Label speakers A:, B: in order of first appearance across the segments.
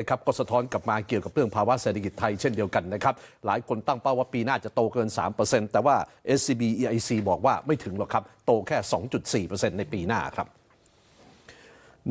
A: นะครับก็สะท้อนกลับมาเกี่ยวกับเรื่องภาวะเศรษฐกิจไทยเช่นเดียวกันนะครับ หลายคนตั้งเป้าว่าปีหน้าจะโตเกิน 3%แต่ว่า SCB EIC บอกว่าไม่ถึงหรอกครับ โตแค่ 2.4%ในปีหน้าครับ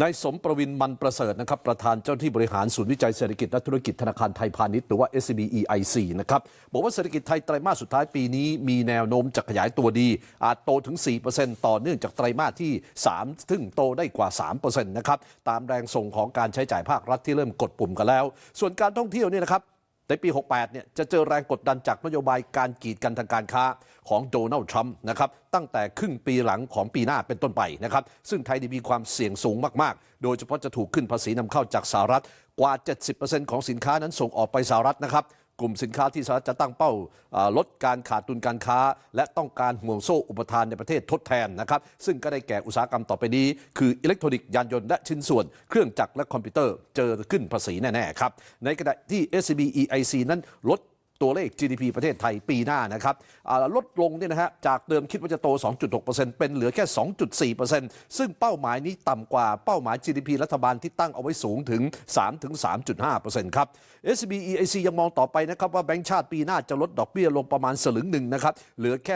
A: นายสมประวินมันประเสริฐนะครับประธานเจ้าหน้าที่บริหารศูนย์วิจัยเศรษฐกิจและธุรกิจธนาคารไทยพาณิชย์หรือว่า SBEIC นะครับบอกว่าเศรษฐกิจไทยไตรมาสสุดท้ายปีนี้มีแนวโน้มจะขยายตัวดี อาจโตถึง 4%ต่อเนื่องจากไตรมาสที่ 3 ซึ่งโตได้กว่า 3%นะครับตามแรงส่งของการใช้จ่ายภาครัฐที่เริ่มกดปุ่มกันแล้ว ส่วนการท่องเที่ยวเนี่ยนะครับ ในปี 68 เนี่ยจะเจอแรงกดดันจากนโยบายการกีดกันทางการค้าของโดนัลด์ทรัมป์นะครับตั้งแต่ครึ่งปีหลังของปีหน้าเป็นต้นไปนะครับซึ่งไทยได้มีความเสี่ยงสูงมาก ๆ โดยเฉพาะจะถูกขึ้นภาษีนำเข้าจากสหรัฐกว่า 70%ของสินค้านั้นส่งออกไปสหรัฐนะครับ กลุ่มสินค้าที่สหรัฐจะตั้งเป้าลดการขาดดุลการค้า และต้องการห่วงโซ่อุปทานในประเทศทดแทนนะครับซึ่งก็ได้แก่อุตสาหกรรมต่อไปนี้ คืออิเล็กทรอนิกส์ยานยนต์และชิ้นส่วน เครื่องจักรและคอมพิวเตอร์เจอขึ้นภาษีแน่ๆครับในขณะที่ SCB EIC นั้นลด ตัวเลข GDP ประเทศไทยปีหน้านะครับลดลงเนี่ยนะฮะจากเดิมคิดว่าจะโต 2.6%เป็นเหลือแค่ 2.4%ซึ่งเป้าหมายนี้ต่ำกว่าเป้าหมาย GDP รัฐบาลที่ตั้งเอาไว้สูงถึง 3-3.5%ครับ SB EIC ยังมองต่อไปนะครับว่าแบงก์ชาติปีหน้าจะลดดอกเบี้ยลงประมาณสลึงหนึ่งนะครับเหลือแค่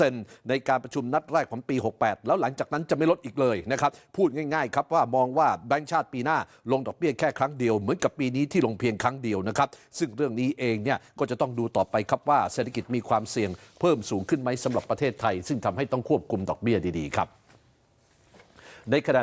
A: 2%ในการประชุมนัดแรกของปี 68 แล้วหลังจากนั้นจะไม่ลดอีกเลยนะครับพูดง่ายๆครับว่ามองว่าแบงก์ชาติปีหน้าลงดอกเบี้ยแค่ครั้งเดียวเหมือนกับปีนี้ที่ลงเพียงครั้งเดียวนะครับซึ่งเรื่องนี้เองเนี่ยก็จะต้องต้องดูต่อไปครับว่าเศรษฐกิจมีความเสี่ยงเพิ่มสูงขึ้นไหมสำหรับประเทศไทย ซึ่งทำให้ต้องควบคุมดอกเบี้ยดีๆครับในขณะ